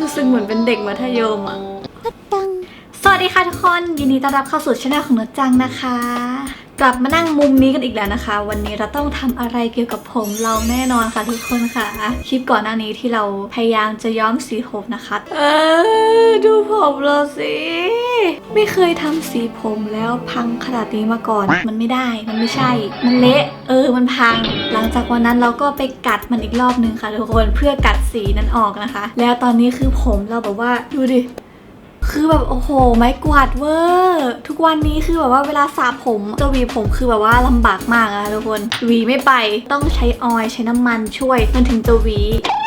รู้สึกเหมือนเป็นเด็กมัธยมอะสวัสดีค่ะทุกคน ยินดีต้อนรับเข้าสู่ช่องของนดจังนะคะ กลับมานั่งมุมนี้กันอีกแล้วนะคะ วันนี้เราต้องทำอะไรเกี่ยวกับผมเราแน่นอนค่ะทุกคนค่ะ คลิปก่อนหน้านี้ที่เราพยายามจะย้อมสีผมนะคะ เออดูผมเราสิ ไม่เคยทำสีผมแล้วพังขนาดนี้มาก่อน มันไม่ได้ มันไม่ใช่ มันเละ เออ มันพัง หลังจากวันนั้นเราก็ไปกัดมันอีกรอบนึงค่ะทุกคนเพื่อกัดสีนั้นออกนะคะ แล้วตอนนี้คือผมเราแบบว่าดูดิคือแบบโอ้โห ไม้กวาดเวอร์ทุกวันนี้คือแบบว่าเวลาสระผมจะหวีผมคือแบบว่าลำบากมากอะทุกคนหวีไม่ไปต้องใช้ออยล์ใช้น้ำมันช่วยมันถึงจะหวีอืม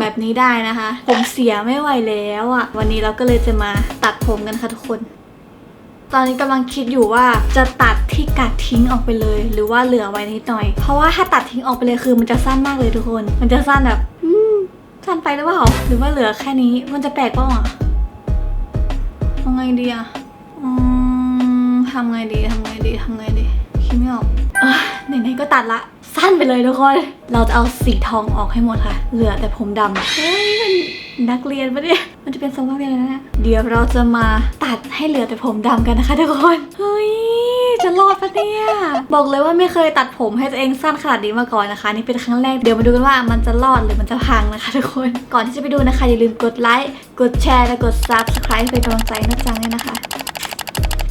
แบบนี้ได้นะคะ ผมเสียไม่ไหวแล้วอะวันนี้เราก็เลยจะมาตัดผมกันค่ะทุกคน ตอนนี้กำลังคิดอยู่ว่าจะตัดที่กัดทิ้งออกไปเลย หรือว่าเหลือไว้นิดหน่อย เพราะว่าถ้าตัดทิ้งออกไปเลยคือมันจะสั้นมากเลยทุกคน มันจะสั้นแบบอืมสั้นไปหรือเปล่าหรือว่าเหลือแค่นี้มันจะแปลกเปล่าอะทำไงดีอะอืมทำไงดีทำไงดีทำไงดี คิดไม่ออกอไหนๆก็ตัดละ สั้นไปเลยทุกคน เราจะเอาสีทองออกให้หมดค่ะ เหลือแต่ผมดำเฮ้ยมันนักเรียนปะเนี่ย มันจะเป็นทรงนักเรียนเลยนะ เดี๋ยวเราจะมาตัดให้เหลือแต่ผมดำกันนะคะทุกคน เฮ้ย จะรอดปะเนี่ย บอกเลยว่าไม่เคยตัดผมให้ตัวเองสั้นขนาดนี้มาก่อนนะคะ นี่เป็นครั้งแรก เดี๋ยวมาดูกันว่ามันจะรอดหรือมันจะพังนะคะทุกคน ก่อนที่จะไปดูนะคะอย่าลืมกดไลค์ กดแชร์ และกด subscribe เป็นกำลังใจให้นะจังด้วยนะคะ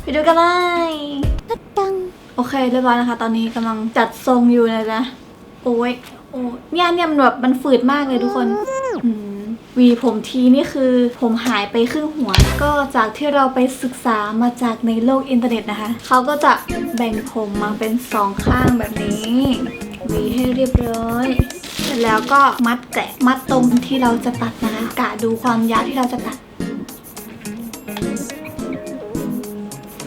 ไปดูกันเลยนักจัง โอเคเรียบร้อยนะคะ ตอนนี้กำลังจัดทรงอยู่นะจ๊ะโอ้ยโอ้ยเนี่ยเนี่ยมันแบบมันฝืดมากเลยทุกคนอืมวีผมทีนี่คือผมหายไปครึ่งหัว ก็จากที่เราไปศึกษามาจากในโลกอินเทอร์เน็ตนะคะ เขาก็จะแบ่งผมมาเป็นสองข้างแบบนี้วีให้เรียบร้อยเสร็จแล้วก็มัดแกะมัดตรงที่เราจะตัดนะคะกะดูความยาวที่เราจะตัด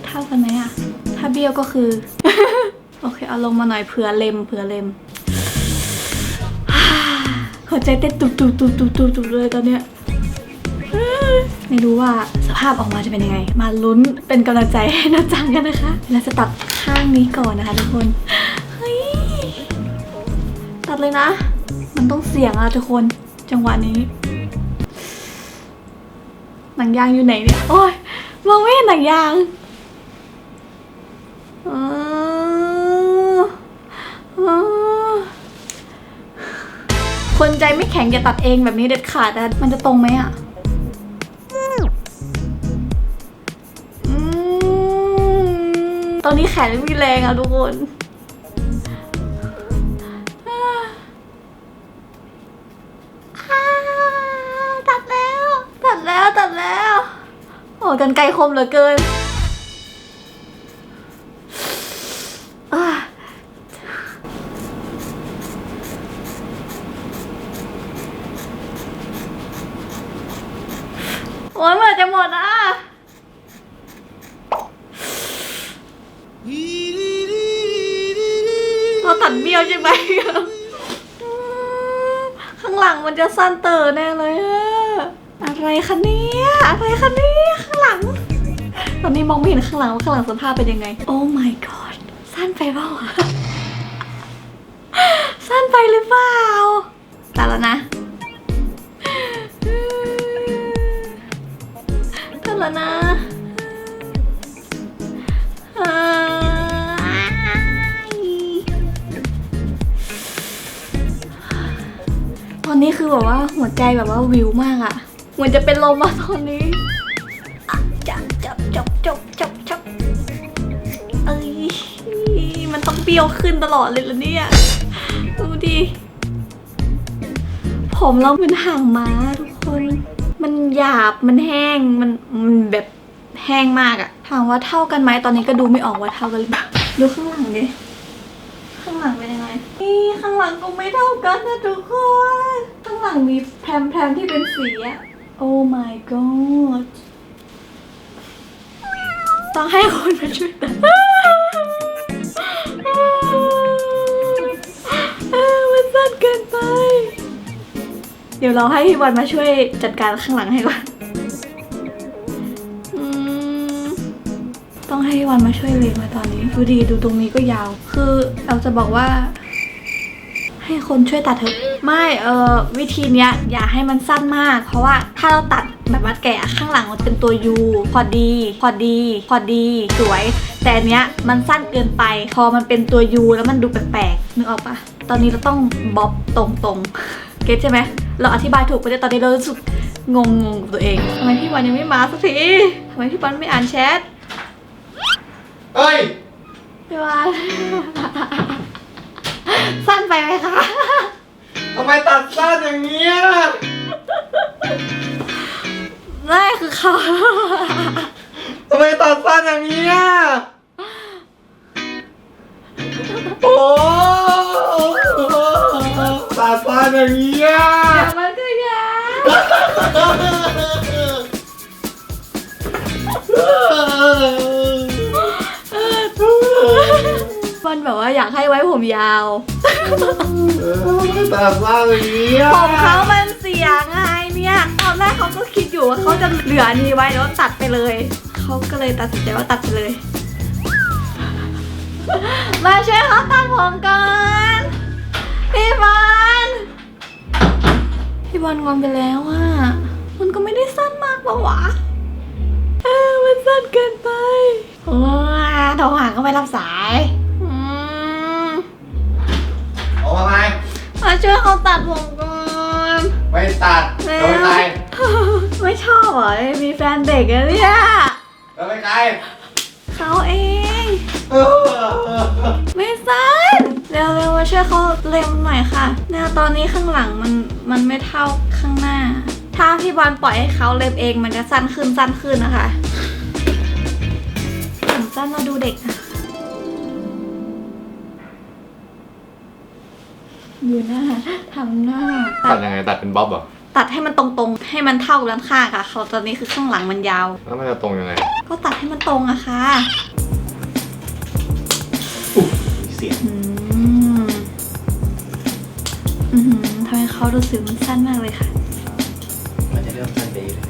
เท่ากันไหมอะ ถ้าเบี้ยวก็คือ โอเคเอาลงมาหน่อยเผื่อเล็มเผื่อเล็มหัวใจเต้นตุบตุบตุบตุบตุบตุบเลยตอนเนี้ยไม่รู้ว่าสภาพออกมาจะเป็นยังไง มาลุ้นเป็นกำลังใจให้นะจังกันนะคะเราจะตัดข้างนี้ก่อนนะคะทุกคนเฮ้ยตัดเลยนะ มันต้องเสี่ยงอะทุกคนจังหวะนี้หนังยางอยู่ไหนเนี่ยโอ้ยมองไม่เห็นหนังยาง คนใจไม่แข็งอย่าตัดเองแบบนี้เด็ดขาดนะมันจะตรงไหมอะตอนนี้แขนไม่มีแรงอะทุกคนตัดแล้ว ตัดแล้ว ตัดแล้ว โอ้กันไกลคมเหลือเกิน ไหมข้างหลังมันจะสั้นเตอแน่เลยอะอะไรคะเนี่ยอะไรคะเนี่ยข้างหลัง ตอนนี้มองไม่เห็นข้างหลังว่าข้างหลังสภาพเป็นยังไง โอ้ my god สั้นไปเปล่าสั้นไปหรือเปล่าตัดแล้วนะตัดแล้วนะ อนนี้คือแบบว่าหัวใจแบบว่าวิวมากอะเหมือนจะเป็นลมอะตอนนี้จับจับจับจับจับจับเอ้ยมันต้องเปรี้ยวขึ้นตลอดเลยละเนี่ยดูดิผมเราเป็นห่างม้าทุกคน มันหยาบมันแห้งมันมันแบบแห้งมากอะถามว่าเท่ากันไหมตอนนี้ก็ดูไม่ออกว่าเท่ากันหรือเปล่าดูข้างหลังดิข้างหลังเป็นยังไงนี่ข้างหลังก็ไม่เท่ากันนะทุกคน ข้างหลังมีแพรมๆที่เป็นสีอะโอ้ my god ต้องให้คนมาช่วยตัดมันสั้นเกินไป เดี๋ยวเราให้พี่บอลมาช่วยจัดการข้างหลังให้ก่อนต้องให้พี่วันมาช่วยเวรมาตอนนี้ ดูดีดูตรงนี้ก็ยาว คือเราจะบอกว่า ให้คนช่วยตัดเถอะ ไม่เออวิธีเนี้ยอย่าให้มันสั้นมาก เพราะว่าถ้าเราตัดแบบมัดแกะข้างหลังมันเป็นตัวยูพอดี พอดี พอดี สวย แต่อันเนี้ยมันสั้นเกินไป พอมันเป็นตัวยูแล้วมันดูแปลกๆนึกออกปะตอนนี้เราต้องบ๊อบตรงๆ เก็ตใช่ไหมเราอธิบายถูกไปแต่ตอนนี้เรารู้สึกงงงๆกับตัวเองทำไมพี่วันยังไม่มาสักทีทำไมพี่วันไม่อ่านแชทเฮ้ยพี่วัน สั้นไปไหมคะ ทำไมตัดสั้นอย่างเงี้ยนั่นคือเขาทำไมตัดสั้นอย่างเงี้ยโอ้ตัดสั้นอย่างเงี้ยเดี๋ยวมันก็ยาวมันแบบว่าอยากให้ไว้ผมยาว ตัดสั้นอย่างเงี้ยผมเขามันเสียไงเนี่ยตอนแรกเขาก็คิดอยู่ว่าเขาจะเหลืออันนี้ไว้แล้วตัดไปเลย เขาก็เลยตัดสินใจว่าตัดไปเลย มาช่วยเขาตัดผมก่อนพี่บอลพี่บอลงอนไปแล้วอะมันก็ไม่ได้สั้นมากปะวะเออมันสั้นเกินไปโอ้โทรหาก็ไม่รับสาย ช่วยเขาตัดผมก่อนไม่ตัดแล้เราไปวไกลไม่ชอบเหรอมีแฟนเด็กอะเนี่ยเราไปไกลเขาเองเออไม่สั้นเร็วๆมาช่วยเขาเล็มหน่อยค่ะเนี่ยตอนนี้ข้างหลังมันมันไม่เท่าข้างหน้า ถ้าพี่บอลปล่อยให้เขาเล็มเองมันจะสั้นขึ้นสั้นขึ้นนะคะผมสั้นมาดูเด็กอะ อยู่หน้าทำหน้าตัดยังไงตัดเป็นบ๊อบเหรอตัดให้มันตรงๆ ให้มันเท่ากับด้านข้างค่ะเขาตอนนี้คือข้างหลังมันยาว แล้วมันจะตรงยังไง ก็ตัดให้มันตรงอะค่ะเสียงอืมอือหือทำไมเขารู้สึกมันสั้นมากเลยค่ะ มันจะเริ่มสั้นไปเรื่อย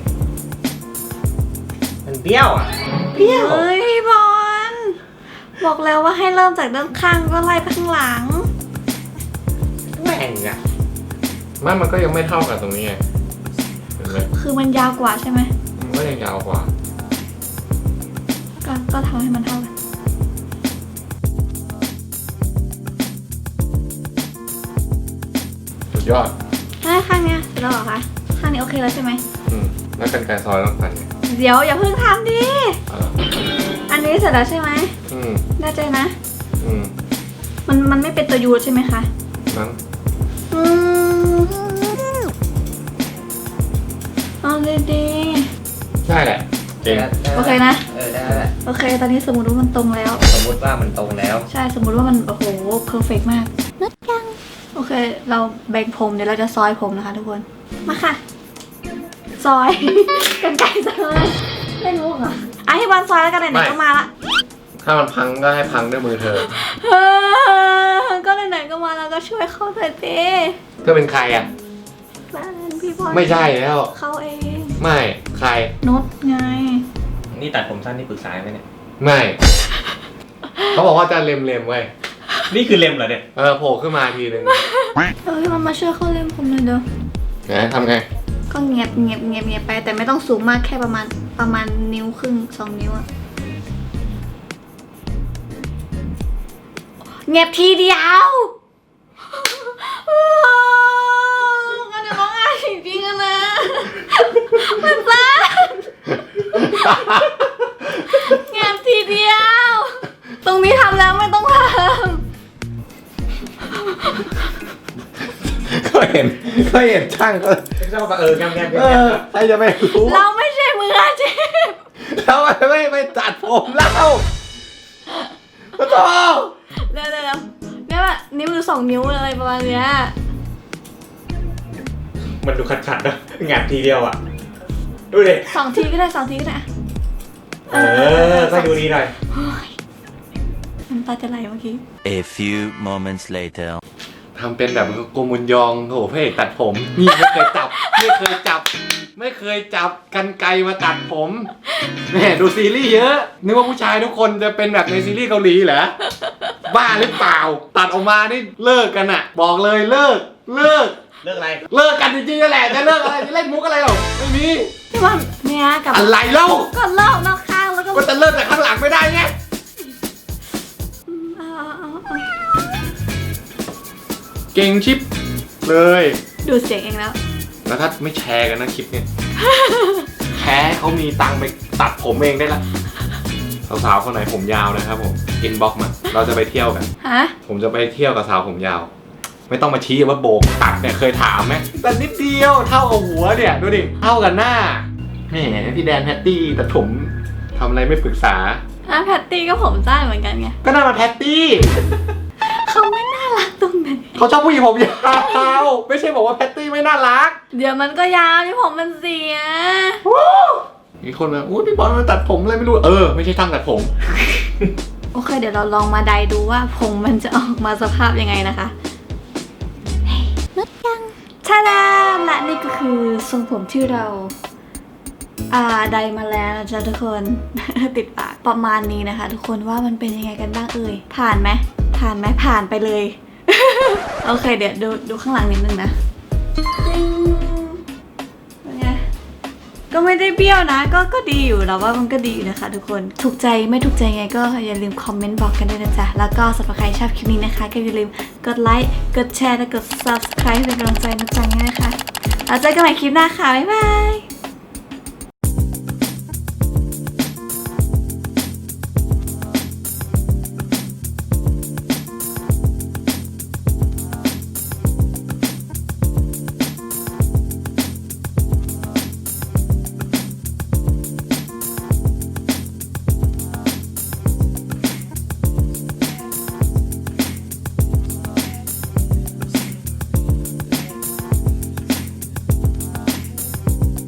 มันเบี้ยวอะเฮ้ยพี่บอลบอกแล้วว่าให้เริ่มจากด้านข้างก็ไล่ไปข้างหลัง ไม่มันก็ยังไม่เท่ากับตรงนี้ไงเห็นไหมคือมันยาวกว่าใช่ไหมมันก็ยังยาวกว่า ก็ก็ทำให้มันเท่ากัน สุดยอดได้ข้างเนี้ยเสร็จแล้วเหรอคะ ข้างนี้โอเคแล้วใช่ไหม อืมแล้วกันไกรซอยต้องตัดไงเดี๋ยวอย่าเพิ่งทำดิ อ่าอันนี้เสร็จแล้วใช่ไหมอืมแน่ใจนะ อืมมันมันไม่เป็นตัวยูใช่ไหมคะ นั้น อืม เอาดีได้แหละเก่งๆ โอเคนะ เออได้แล้วแหละโอเค ตอนนี้สมมติว่ามันตรงแล้ว สมมติว่ามันตรงแล้ว ใช่ สมมุติว่ามัน โอ้โห เพอร์เฟกมากนัดจัง โอเค เราแบ่งผม เดี๋ยวเราจะซอยผมนะคะทุกคน มาค่ะ ซอย กันไก่ซอยเล่นมุกเหรออะให้บอลซอยแล้วกันไหนๆก็มาละ ถ้ามันพังก็ให้พังด้วยมือเธอ เออก็ไหนๆก็มาแล้วก็ช่วยเขาหน่อยสิเธอเป็นใครอะแฟน พี่บอลไม่ใช่แล้ว เขาเองไม่ใครนุชไง นี่ตัดผมสั้นนี่ปรึกษาไหมเนี่ย ไม่ เขาบอกว่าจะเล็มเล็มๆเว้ยนี่คือเล็มเหรอเนี่ย เออโผล่ขึ้นมาทีนึงเออพี่บอลมาช่วยเขาเล่นผมหน่อยเด้อไหนทำไงก็เงียบเงียบเงียบเงียบไป แต่ไม่ต้องสูงมากแค่ประมาณประมาณนิ้วครึ่งสองนิ้วอะเงียบทีเดียว จริงๆอะนะ มันสั้นเงียบทีเดียว ตรงนี้ทำแล้วไม่ต้องทก็เห็นก็เห็นช่างก็เจ้าก็เออแง่แง่เออใครจะไม่รู้ำเราไม่ใช่มืออาชีพแล้วทำไมไม่ไม่ตัดผมเล่าโอ้โหเร็วเร็วเร็วเนี่ยแบบนิ้วหรือสองนิ้วอะไรประมาณเนี้ย มันดูขัดขัดๆนะงานทีเดียวอะ ดูดิ สองทีก็ได้สองทีก็ได้อะเออก็ดูดีหน่อย โอ้ยน้ำตาจะไหลเมื่อกี้ A few moments later. ทำเป็นแบบโกมุนยองโอ้โหพระเอกตัดผม นี่ไม่เคยจับ ไม่เคยจับ ไม่เคยจับกันไกรมาตัดผมแหม่ดูซีรีส์เยอะ นึกว่าผู้ชายทุกคนจะเป็นแบบในซีรีส์เกาหลีเหรอ บ้าหรือเปล่า ตัดออกมานี่เลิกกันอะบอกเลยเลิก เลิก เรื่องอะไร เลิกกันจริงๆนั่นแหละจะเลิกอะไรจะเล่นมุกอะไรหรอไม่มี พี่บอลเนี่ยกับอะไรเล่า ก็เลิกนอกข้างแล้วก็ก็จะเลิกแต่ข้างหลังไม่ได้ไง เอาเอาเอาเอาเก่งชิปเลย ดูเสียงเองแล้ว แล้วถ้าไม่แชร์กันนะคลิปเนี่ย แชร์ให้เขามีตังค์ไปตัดผมเองได้ละ สาวๆคนไหนผมยาวนะครับผม อินบ็อกมา เราจะไปเที่ยวกัน ฮะ ผมจะไปเที่ยวกับสาวผมยาว ไม่ต้องมาชี้ว่าโบกตัดเนี่ยเคยถามไหมแต่นิดเดียวเท่ากับหัวเนี่ย ดูดิเท่ากับหน้าแหมพี่แดนแพตตี้แต่ผมทำอะไรไม่ปรึกษาอะแพตตี้ก็ผมสั้นเหมือนกันไงก็น่ามาแพตตี้ เขาไม่น่ารักตรงไหนเขาชอบผู้หญิงผมยาวไม่ใช่บอกว่าแพตตี้ไม่น่ารักเดี๋ยวมันก็ยาวที่ผมมันเสียมีคนมาอุ้ยพี่บอลมาตัดผมเลยไม่รู้เออไม่ใช่ช่างตัดผม โอเค เดี๋ยวเราลองมาไดดูว่าผมมันจะออกมาสภาพยังไงนะคะ นุดยังชาดามและนี่ก็คือทรงผมที่เรา อ่าไดมาแล้วนะจ๊ะทุกคน ติดปากประมาณนี้นะคะ ทุกคนว่ามันเป็นยังไงกันบ้างเอ่ย ผ่านไหมผ่านไหมผ่านไปเลย โอเค เดี๋ยวดูดูข้างหลังนิดนึงนะ ก็ไม่ได้เบี้ยวนะ ก็ก็ดีอยู่เราว่ามันก็ดีอยู่นะคะทุกคน ถูกใจไม่ถูกใจไงก็อย่าลืมคอมเมนต์บอกกันด้วยนะจ๊ะ แล้วก็สำหรับใครชอบคลิปนี้นะคะ ก็อย่าลืมกดไลค์ กดแชร์ และกด subscribe เป็นกำลังใจนะจ๊ะนะคะแล้วเจอกันใหม่คลิปหน้าค่ะ บ๊ายบาย